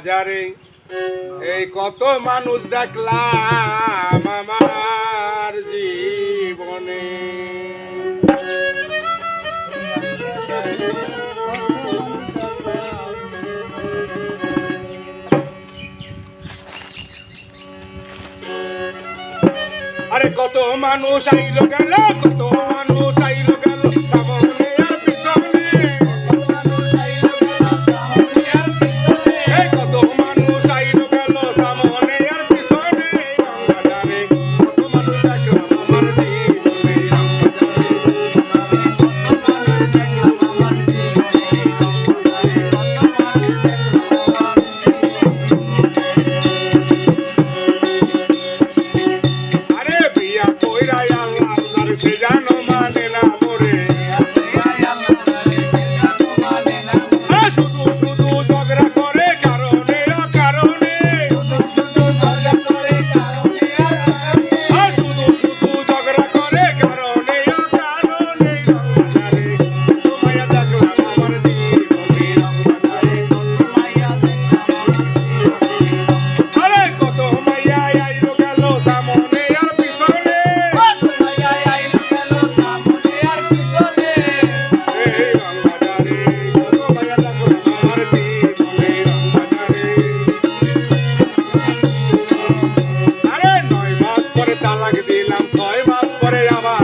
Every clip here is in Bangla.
বাজারে। এই কত মানুষ দেখলাম আমার জীবনে। আরে কত মানুষ আইল গেল কত মানুষ দিলাম ছয় মাস পরে আবার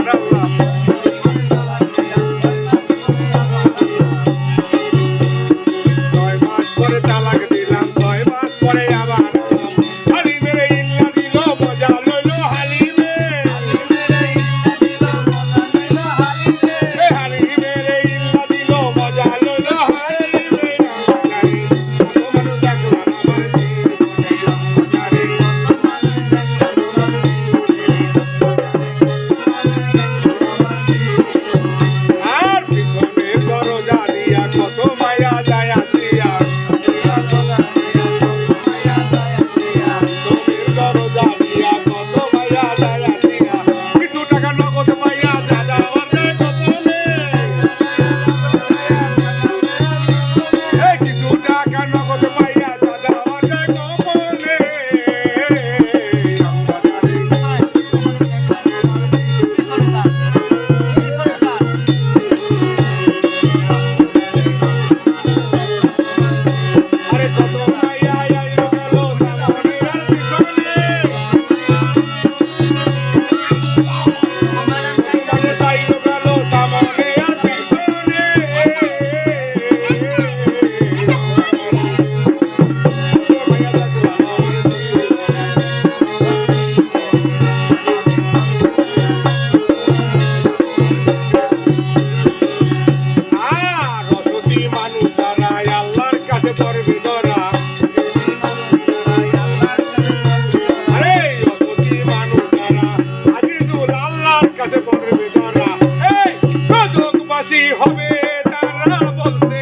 নন্দবাসী হবে তারা বলছে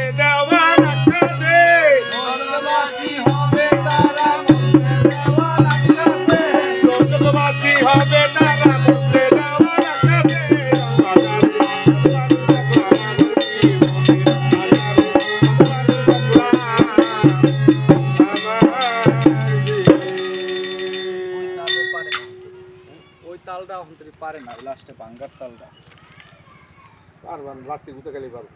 ওই তালটা পারে না লাস্টে ভাঙ্গার তালটা। পারবেন লাগতে উঠে গেলেই পারবেন